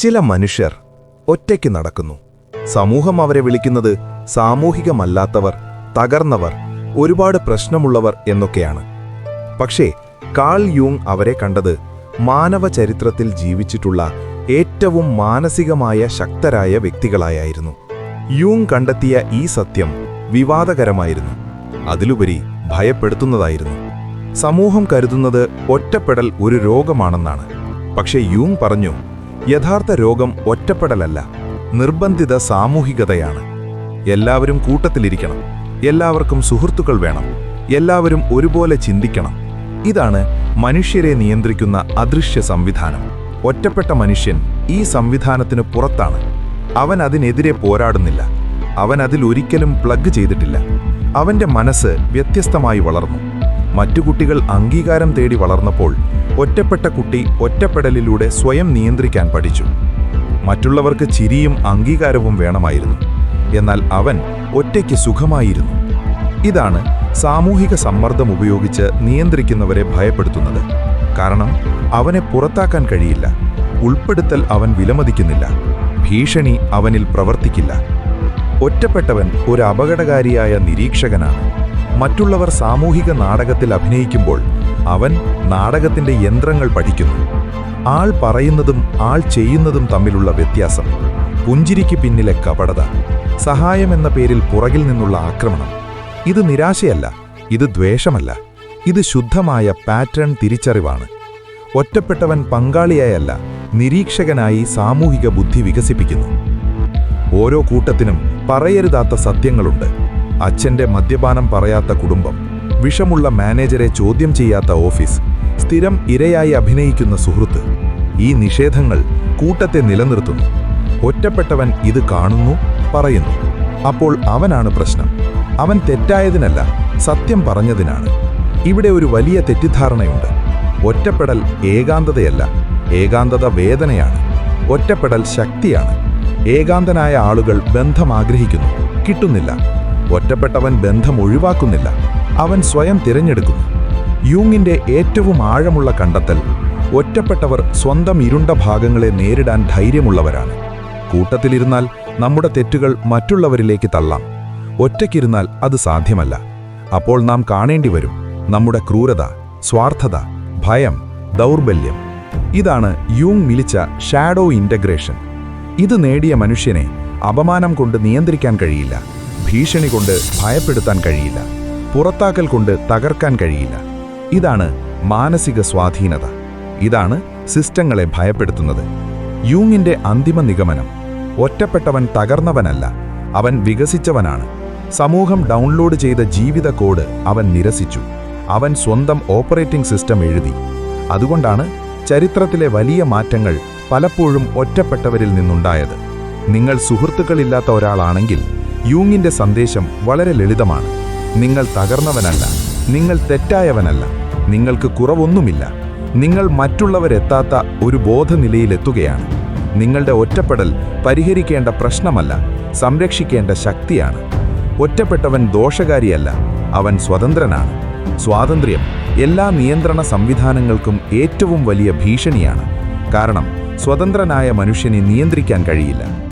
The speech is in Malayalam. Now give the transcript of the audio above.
ചില മനുഷ്യർ ഒറ്റയ്ക്ക് നടക്കുന്നു. സമൂഹം അവരെ വിളിക്കുന്നത് സാമൂഹികമല്ലാത്തവർ തകർന്നവർ ഒരുപാട് പ്രശ്നമുള്ളവർ എന്നൊക്കെയാണ്. പക്ഷേ കാൾ യൂങ് അവരെ കണ്ടത് മാനവ ചരിത്രത്തിൽ ജീവിച്ചിട്ടുള്ള ഏറ്റവും മാനസികമായ ശക്തരായ വ്യക്തികളായായിരുന്നു. യൂങ് കണ്ടെത്തിയ ഈ സത്യം വിവാദകരമായിരുന്നു. അതിലുപരി ഭയപ്പെടുത്തുന്നതായിരുന്നു. സമൂഹം കരുതുന്നത് ഒറ്റപ്പെടൽ ഒരു രോഗമാണെന്നാണ്. പക്ഷേ യൂങ് പറഞ്ഞു യഥാർത്ഥ രോഗം ഒറ്റപ്പെടലല്ല നിർബന്ധിത സാമൂഹികതയാണ്. എല്ലാവരും കൂട്ടത്തിലിരിക്കണം. എല്ലാവർക്കും സുഹൃത്തുക്കൾ വേണം. എല്ലാവരും ഒരുപോലെ ചിന്തിക്കണം. ഇതാണ് മനുഷ്യരെ നിയന്ത്രിക്കുന്ന അദൃശ്യ സംവിധാനം. ഒറ്റപ്പെട്ട മനുഷ്യൻ ഈ സംവിധാനത്തിന് പുറത്താണ്. അവൻ അതിനെതിരെ പോരാടുന്നില്ല. അവൻ അതിൽ ഒരിക്കലും പ്ലഗ് ചെയ്തിട്ടില്ല. അവന്റെ മനസ്സ് വ്യത്യസ്തമായി വളർന്നു. മറ്റു കുട്ടികൾ അംഗീകാരം തേടി വളർന്നപ്പോൾ ഒറ്റപ്പെട്ട കുട്ടി ഒറ്റപ്പെടലിലൂടെ സ്വയം നിയന്ത്രിക്കാൻ പഠിച്ചു. മറ്റുള്ളവർക്ക് ചിരിയും അംഗീകാരവും വേണമായിരുന്നു. എന്നാൽ അവൻ ഒറ്റയ്ക്ക് സുഖമായിരുന്നു. ഇതാണ് സാമൂഹിക സമ്മർദ്ദം ഉപയോഗിച്ച് നിയന്ത്രിക്കുന്നവരെ ഭയപ്പെടുത്തുന്നത്. കാരണം അവനെ പുറത്താക്കാൻ കഴിയില്ല. ഉൾപ്പെടുത്തൽ അവൻ വിലമതിക്കുന്നില്ല. ഭീഷണി അവനിൽ പ്രവർത്തിക്കില്ല. ഒറ്റപ്പെട്ടവൻ ഒരു അപകടകാരിയായ നിരീക്ഷകനാണ്. മറ്റുള്ളവർ സാമൂഹിക നാടകത്തിൽ അഭിനയിക്കുമ്പോൾ അവൻ നാടകത്തിന്റെ യന്ത്രങ്ങൾ പഠിക്കുന്നു. ആൾ പറയുന്നതും ആൾ ചെയ്യുന്നതും തമ്മിലുള്ള വ്യത്യാസം പുഞ്ചിരിക്ക് പിന്നിലെ കപടത സഹായമെന്ന പേരിൽ പുറകിൽ നിന്നുള്ള ആക്രമണം. ഇത് നിരാശയല്ല ഇത് ദ്വേഷമല്ല ഇത് ശുദ്ധമായ പാറ്റേൺ തിരിച്ചറിവാണ്. ഒറ്റപ്പെട്ടവൻ പങ്കാളിയായല്ല നിരീക്ഷകനായി സാമൂഹിക ബുദ്ധി വികസിപ്പിക്കുന്നു. ഓരോ കൂട്ടത്തിനും പറയരുതാത്ത സത്യങ്ങളുണ്ട്. അച്ഛന്റെ മദ്യപാനം പറയാത്ത കുടുംബം വിഷമുള്ള മാനേജരെ ചോദ്യം ചെയ്യാത്ത ഓഫീസ് സ്ഥിരം ഇരയായി അഭിനയിക്കുന്ന സുഹൃത്ത് ഈ നിഷേധങ്ങൾ കൂട്ടത്തെ നിലനിർത്തുന്നു. ഒറ്റപ്പെട്ടവൻ ഇത് കാണുന്നു പറയുന്നു. അപ്പോൾ അവനാണ് പ്രശ്നം. അവൻ തെറ്റായതിനല്ല സത്യം പറഞ്ഞതിനാണ്. ഇവിടെ ഒരു വലിയ തെറ്റിദ്ധാരണയുണ്ട്. ഒറ്റപ്പെടൽ ഏകാന്തതയല്ല ഏകാന്തത വേദനയാണ്. ഒറ്റപ്പെടൽ ശക്തിയാണ്. ഏകാന്തനായ ആളുകൾ ബന്ധം ആഗ്രഹിക്കുന്നു കിട്ടുന്നില്ല. ഒറ്റപ്പെട്ടവൻ ബന്ധം ഒഴിവാക്കുന്നില്ല. അവൻ സ്വയം തിരഞ്ഞെടുക്കുന്നു. യൂങ്ങിന്റെ ഏറ്റവും ആഴമുള്ള കണ്ടെത്തൽ ഒറ്റപ്പെട്ടവർ സ്വന്തം ഇരുണ്ട ഭാഗങ്ങളെ നേരിടാൻ ധൈര്യമുള്ളവരാണ്. കൂട്ടത്തിലിരുന്നാൽ നമ്മുടെ തെറ്റുകൾ മറ്റുള്ളവരിലേക്ക് തള്ളാം. ഒറ്റയ്ക്കിരുന്നാൽ അത് സാധ്യമല്ല. അപ്പോൾ നാം കാണേണ്ടി വരും. നമ്മുടെ ക്രൂരത സ്വാർത്ഥത ഭയം ദൗർബല്യം. ഇതാണ് യൂങ് മിലിച്ച ഷാഡോ ഇന്റഗ്രേഷൻ. ഇത് നേടിയ മനുഷ്യനെ അപമാനം കൊണ്ട് നിയന്ത്രിക്കാൻ കഴിയില്ല. ഭീഷണി കൊണ്ട് ഭയപ്പെടുത്താൻ കഴിയില്ല. പുറത്താക്കൽ കൊണ്ട് തകർക്കാൻ കഴിയില്ല. ഇതാണ് മാനസിക സ്വാധീനത. ഇതാണ് സിസ്റ്റങ്ങളെ ഭയപ്പെടുത്തുന്നത്. യൂങ്ങിന്റെ അന്തിമ നിഗമനം ഒറ്റപ്പെട്ടവൻ തകർന്നവനല്ല അവൻ വികസിച്ചവനാണ്. സമൂഹം ഡൗൺലോഡ് ചെയ്ത ജീവിത കോഡ് അവൻ നിരസിച്ചു. അവൻ സ്വന്തം ഓപ്പറേറ്റിംഗ് സിസ്റ്റം എഴുതി. അതുകൊണ്ടാണ് ചരിത്രത്തിലെ വലിയ മാറ്റങ്ങൾ പലപ്പോഴും ഒറ്റപ്പെട്ടവരിൽ നിന്നുണ്ടായത്. നിങ്ങൾ സുഹൃത്തുക്കളില്ലാത്ത ഒരാളാണെങ്കിൽ യൂങ്ങിന്റെ സന്ദേശം വളരെ ലളിതമാണ്. നിങ്ങൾ തകർന്നവനല്ല നിങ്ങൾ തെറ്റായവനല്ല നിങ്ങൾക്ക് കുറവൊന്നുമില്ല. നിങ്ങൾ മറ്റുള്ളവരെത്താത്ത ഒരു ബോധനിലയിലെത്തുകയാണ്. നിങ്ങളുടെ ഒറ്റപ്പെടൽ പരിഹരിക്കേണ്ട പ്രശ്നമല്ല സംരക്ഷിക്കേണ്ട ശക്തിയാണ്. ഒറ്റപ്പെട്ടവൻ ദോഷകാരിയല്ല അവൻ സ്വതന്ത്രനാണ്. സ്വാതന്ത്ര്യം എല്ലാ നിയന്ത്രണ സംവിധാനങ്ങൾക്കും ഏറ്റവും വലിയ ഭീഷണിയാണ്. കാരണം സ്വതന്ത്രനായ മനുഷ്യനെ നിയന്ത്രിക്കാൻ കഴിയില്ല.